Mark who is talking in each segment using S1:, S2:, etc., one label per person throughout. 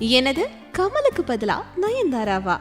S1: எனது கமலுக்கு பதிலா நயன்தாராவா?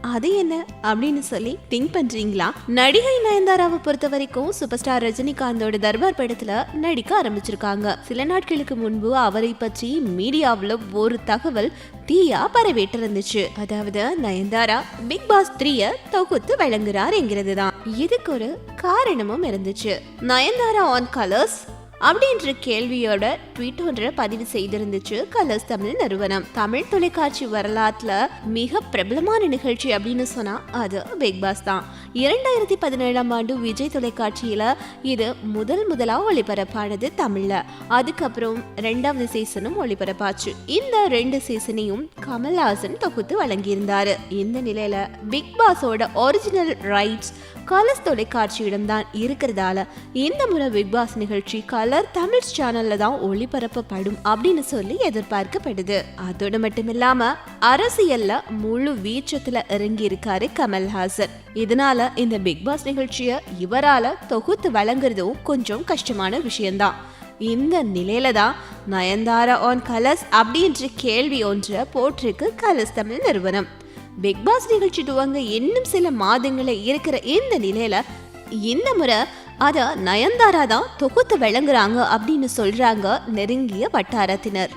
S1: அது என்ன அப்படின்னு சொல்லி திங்க் பண்றீங்களா? நடிகை நயன்தாராவை பொறுத்த வரைக்கும் சூப்பர் ஸ்டார் ரஜினிகாந்தோட தர்பார் படத்துல நடிக்க ஆரம்பிச்சிருக்காங்க. சில நாட்களுக்கு முன்பு அவரை பற்றி மீடியாவில் ஒரு தகவல் தீயா பரவிட்டு இருந்துச்சு அதாவது நயன்தாரா பிக் பாஸ் த்ரீய தொகுத்து வழங்குறார் என்கிறது தான் இதுக்கு ஒரு காரணமும் இருந்துச்சு. நயன்தாரா ஆன் கலர்ஸ் அப்படின்ற கேள்வியோட ட்வீட் ஒன்றை பதிவு செய்திருந்துச்சு கலர்ஸ் தமிழ் நிறுவனம். தமிழ் தொலைக்காட்சி வரலாற்றுல மிக பிரபலமான நிகழ்ச்சி அப்படின்னு சொன்னா அது பிக் பாஸ் தான். இரண்டாயிரத்தி பதினேழாம் ஆண்டு விஜய் தொலைக்காட்சியில இது முதல் முதலா ஒளிபரப்பானது தமிழ்ல. அதுக்கப்புறம் ரெண்டாவது சீசனும் ஒளிபரப்பாச்சு. இந்த ரெண்டு சீசனையும் கமல்ஹாசன் தொகுத்து வழங்கியிருந்தாரு. இந்த நிலையில பிக் பாஸோட ஒரிஜினல் ரைட்ஸ் கலர்ஸ் தொலைக்காட்சியிடம் தான் இருக்கிறதால இந்த முறை பிக் பாஸ் நிகழ்ச்சி கலர் தமிழ் சேனல்ல தான் ஒளிபரப்பப்படும் அப்படின்னு சொல்லி எதிர்பார்க்கப்படுது. அதோடு மட்டும் இல்லாம அரசியல்ல முழு வீச்சத்துல இறங்கி இருக்காரு கமல்ஹாசன். இதனால இந்த பிக் பாஸ் நிகழ்ச்சிய இவரால தொகுத்து வழங்குறதும் கொஞ்சம் கஷ்டமான விஷயம்தான். இந்த நிலையில தான் நயன்தாரா ஆன் கலர்ஸ் அப்படின்ற கேள்வி ஒன்றை போட்டிருக்கு கலர்ஸ் தமிழ் நிறுவனம். பிக் பாஸ் நிகழ்ச்சி துவங்க இன்னும் சில மாதங்களே இருக்கிற இந்த நிலையில இந்த முறை அதை நயன்தாரா தான் தொகுத்து விளங்குறாங்க அப்படின்னு சொல்றாங்க நெருங்கிய வட்டாரத்தினர்.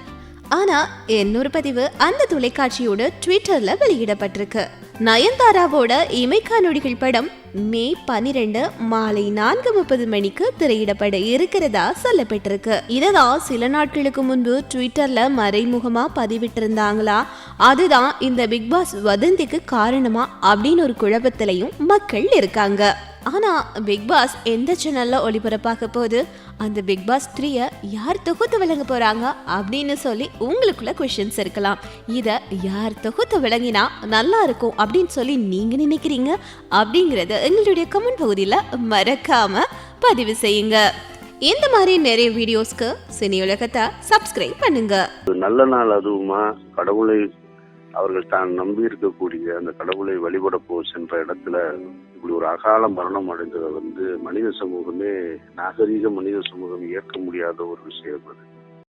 S1: ஆனா இன்னொரு பதிவு அந்த தொலைக்காட்சியோட ட்விட்டர்ல வெளியிடப்பட்டிருக்கு. நயன்தாராவோட இமைக்கா நொடிகள் படம் மே பனிரெண்டு மாலை நான்கு முப்பது மணிக்கு திரையிடப்பட இருக்கிறதா சொல்லப்பட்டிருக்கு. இததான் சில நாட்களுக்கு முன்பு ட்விட்டர்ல மறைமுகமா பதிவிட்டிருந்தாங்களா? அதுதான் இந்த பிக் பாஸ் வதந்திக்கு காரணமா அப்படின்னு ஒரு குழப்பத்திலையும் மக்கள் இருக்காங்க. ஆனால் பிக் பாஸ் எந்த சேனலில் ஒளிபரப்பாக போகுது? அந்த பிக் பாஸ் த்ரீயை யார் தொகுத்து விளங்க போகிறாங்க அப்படின்னு சொல்லி உங்களுக்குள்ள கொஷின்ஸ் இருக்கலாம். இதை யார் தொகுத்து விளங்கினா நல்லா இருக்கும் அப்படின்னு சொல்லி நீங்கள் நினைக்கிறீங்க? அப்படிங்கிறத எங்களுடைய கமெண்ட் பகுதியில் மறக்காமல் பதிவு செய்யுங்க. இந்த மாதிரி நிறைய வீடியோஸ்க்கு சினி உலகத்தை சப்ஸ்கிரைப் பண்ணுங்க.
S2: நல்ல நாள் அதுவுமா? கடவுளை அவர்கள் தான் நம்பி இருக்கக்கூடிய அந்த கடவுளை வழிபட போ சென்ற இடத்துல இப்படி ஒரு அகால மரணம் அடைந்ததை வந்து மனித சமூகமே நாகரீக மனித சமூகம் ஏற்க முடியாத ஒரு விஷயம் அது.